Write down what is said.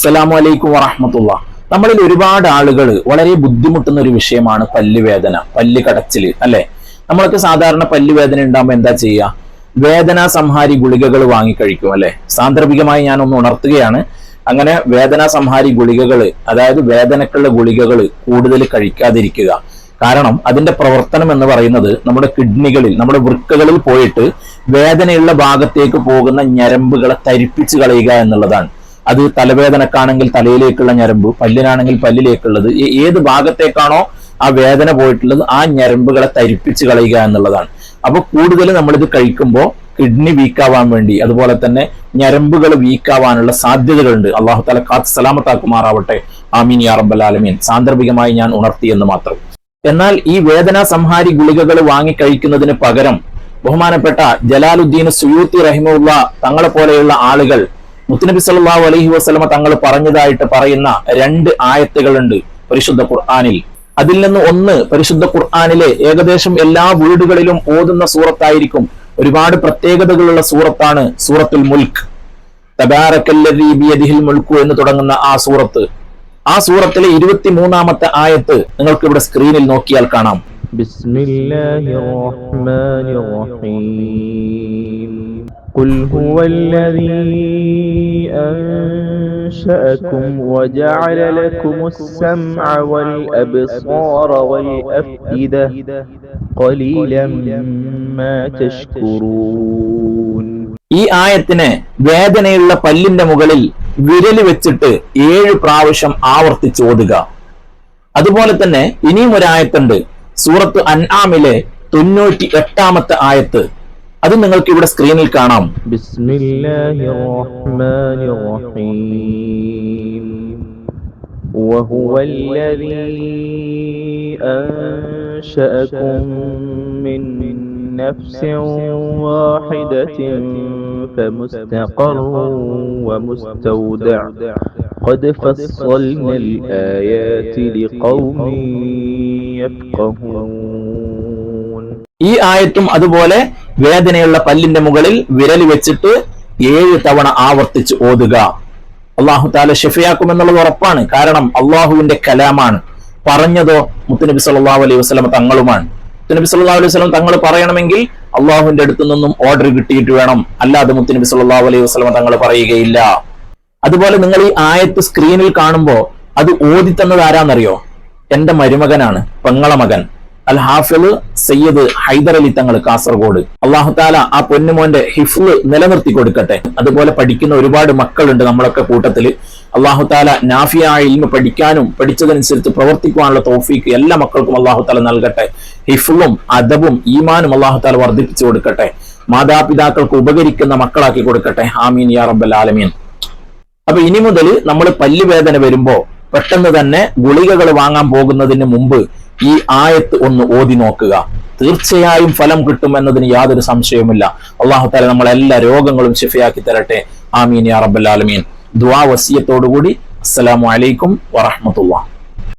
അസ്സലാമു അലൈക്കും വറഹമത്തുള്ള. നമ്മളിൽ ഒരുപാട് ആളുകൾ വളരെ ബുദ്ധിമുട്ടുന്ന ഒരു വിഷയമാണ് പല്ലുവേദന പല്ല് കടച്ചിൽ അല്ലെ? നമ്മളൊക്കെ സാധാരണ പല്ലുവേദന ഉണ്ടാകുമ്പോൾ എന്താ ചെയ്യുക വേദന സംഹാരി ഗുളികകൾ വാങ്ങിക്കഴിക്കും അല്ലെ? സാന്ദർഭികമായി ഞാൻ ഒന്ന് ഉണർത്തുകയാണ്. അങ്ങനെ വേദന സംഹാരി ഗുളികകൾ അതായത് വേദനക്കുള്ള ഗുളികകൾ കൂടുതൽ കഴിക്കാതിരിക്കുക. കാരണം അതിന്റെ പ്രവർത്തനം എന്ന് പറയുന്നത് നമ്മുടെ കിഡ്നികളിൽ നമ്മുടെ വൃക്കകളിൽ പോയിട്ട് വേദനയുള്ള ഭാഗത്തേക്ക് പോകുന്ന ഞരമ്പുകളെ തരിപ്പിച്ച് കളയുക എന്നുള്ളതാണ്. അത് തലവേദനക്കാണെങ്കിൽ തലയിലേക്കുള്ള ഞരമ്പ് പല്ലിനാണെങ്കിൽ പല്ലിലേക്കുള്ളത് ഏത് ഭാഗത്തേക്കാണോ ആ വേദന പോയിട്ടുള്ളത് ആ ഞരമ്പുകളെ തരിപ്പിച്ച് കളയുക എന്നുള്ളതാണ്. അപ്പൊ കൂടുതൽ നമ്മളിത് കഴിക്കുമ്പോൾ കിഡ്നി വീക്കാവാൻ വേണ്ടി അതുപോലെ തന്നെ ഞരമ്പുകൾ വീക്കാവാനുള്ള സാധ്യതകളുണ്ട്. അള്ളാഹു തല കാത്ത് സലാമത്താക്കുമാറാവട്ടെ. ആമീൻ യാ റബ്ബൽ ആലമീൻ. സാന്ദർഭികമായി ഞാൻ ഉണർത്തി എന്ന് മാത്രം. എന്നാൽ ഈ വേദനാ സംഹാരി ഗുളികകൾ വാങ്ങി കഴിക്കുന്നതിന് പകരം ബഹുമാനപ്പെട്ട ജലാലുദ്ദീൻ സുയൂത്തി റഹിമുള്ള തങ്ങളെ പോലെയുള്ള ആളുകൾ മുത്തുനബി സല്ലാഹു അലഹി വസ്ലമ തങ്ങൾ പറഞ്ഞതായിട്ട് പറയുന്ന രണ്ട് ആയത്തുകളുണ്ട് പരിശുദ്ധ ഖുർആാനിൽ. അതിൽ നിന്ന് ഒന്ന് പരിശുദ്ധ ഖുർആാനിലെ ഏകദേശം എല്ലാ വീടുകളിലും ഓതുന്ന സൂറത്തായിരിക്കും. ഒരുപാട് പ്രത്യേകതകളുള്ള സൂറത്താണ് സൂറത്തുൽ മുൽക്ക് തബാറക്കല്ലീബിയദിഹിൽ മുൽക്കു എന്ന് തുടങ്ങുന്ന ആ സൂറത്ത്. ആ സൂറത്തിലെ ഇരുപത്തി മൂന്നാമത്തെ ആയത്ത് നിങ്ങൾക്ക് ഇവിടെ സ്ക്രീനിൽ നോക്കിയാൽ കാണാം. ബിസ്മില്ലാഹിർ റഹ്മാനിർ റഹീം. قل هو الذي أنشأكم وجعل لكم السمع والأبصار والأفئدة قليلا ما تشكرون ഈ ആയത്തിനെ വേദനയുള്ള പല്ലിന്റെ മുകളിൽ വിരല് വെച്ചിട്ട് ഏഴ് പ്രാവശ്യം ആവർത്തിച്ച് ഓതുക അതുപോലെ തന്നെ ഇനിയും ഒരു ആയത്തുണ്ട് സൂറത്ത് അൻആമിലെ തൊണ്ണൂറ്റി എട്ടാമത്തെ ആയത്ത് അത് നിങ്ങൾക്ക് ഇവിടെ സ്ക്രീനിൽ കാണാം بسم الله الرحمن الرحيم وهو الذي أنشأكم من نفس واحدة فمستقر ومستودع قد فصلنا الآيات لقوم يفقهون ഈ ആയത്തും അതുപോലെ വേദനയുള്ള പല്ലിന്റെ മുകളിൽ വിരൽ വെച്ചിട്ട് ഏഴ് തവണ ആവർത്തിച്ച് ഓതുക. അള്ളാഹു താല ഷെഫിയാക്കുമെന്നുള്ളത് ഉറപ്പാണ്. കാരണം അള്ളാഹുവിന്റെ കലാമാണ്. പറഞ്ഞതോ മുത്തുനബി സല്ലല്ലാഹു അലൈഹി വസ്ലം തങ്ങളുമാണ്. മുത്തുനബി സല്ലല്ലാഹു അലൈഹി വസ്ലം തങ്ങൾ പറയണമെങ്കിൽ അള്ളാഹുവിന്റെ അടുത്തു നിന്നും ഓർഡർ കിട്ടിയിട്ട് വേണം. അല്ലാതെ മുത്തുനബി സല്ലല്ലാഹു അലൈഹി വസ്ലം തങ്ങൾ പറയുകയില്ല. അതുപോലെ നിങ്ങൾ ഈ ആയത്ത് സ്ക്രീനിൽ കാണുമ്പോൾ അത് ഓതി തന്നത് ആരാന്നറിയോ? എന്റെ മരുമകനാണ് പെങ്ങള മകൻ. അൽ ഹാഫിൾ സയ്യദ് ഹൈദർ അലി തങ്ങൾ കാസർഗോഡ്. അള്ളാഹു താല ആ പൊന്നുമോന്റെ ഹിഫ്ല് നിലനിർത്തി കൊടുക്കട്ടെ. അതുപോലെ പഠിക്കുന്ന ഒരുപാട് മക്കളുണ്ട് നമ്മളൊക്കെ കൂട്ടത്തിൽ. അള്ളാഹു താല നാഫിയ ഇൽമ പഠിക്കാനും പഠിച്ചതനുസരിച്ച് പ്രവർത്തിക്കുവാനുള്ള തോഫീക്ക് എല്ലാ മക്കൾക്കും അള്ളാഹു താല നൽകട്ടെ. ഹിഫ്ലും അദബും ഈമാനും അള്ളാഹു താല വർദ്ധിപ്പിച്ചു കൊടുക്കട്ടെ. മാതാപിതാക്കൾക്ക് ഉപകരിക്കുന്ന മക്കളാക്കി കൊടുക്കട്ടെ. ആമീൻ യാ റബ്ബൽ ആലമീൻ. അപ്പൊ ഇനി മുതൽ നമ്മൾ പല്ലുവേദന വരുമ്പോ പെട്ടെന്ന് തന്നെ ഗുളികകൾ വാങ്ങാൻ പോകുന്നതിന് മുമ്പ് ഈ ആയത്ത് ഒന്ന് ഓതി നോക്കുക. തീർച്ചയായും ഫലം കിട്ടും എന്നതിന് യാതൊരു സംശയവുമില്ല. അള്ളാഹു താല നമ്മളെ എല്ലാ രോഗങ്ങളും ശിഫയാക്കി തരട്ടെ. ആമീൻ യാ റബ്ബൽ ആലമീൻ. ദുആ വസിയത്തോടുകൂടി. അസ്സലാമു അലൈക്കും വറഹ്മത്തുള്ളാഹി.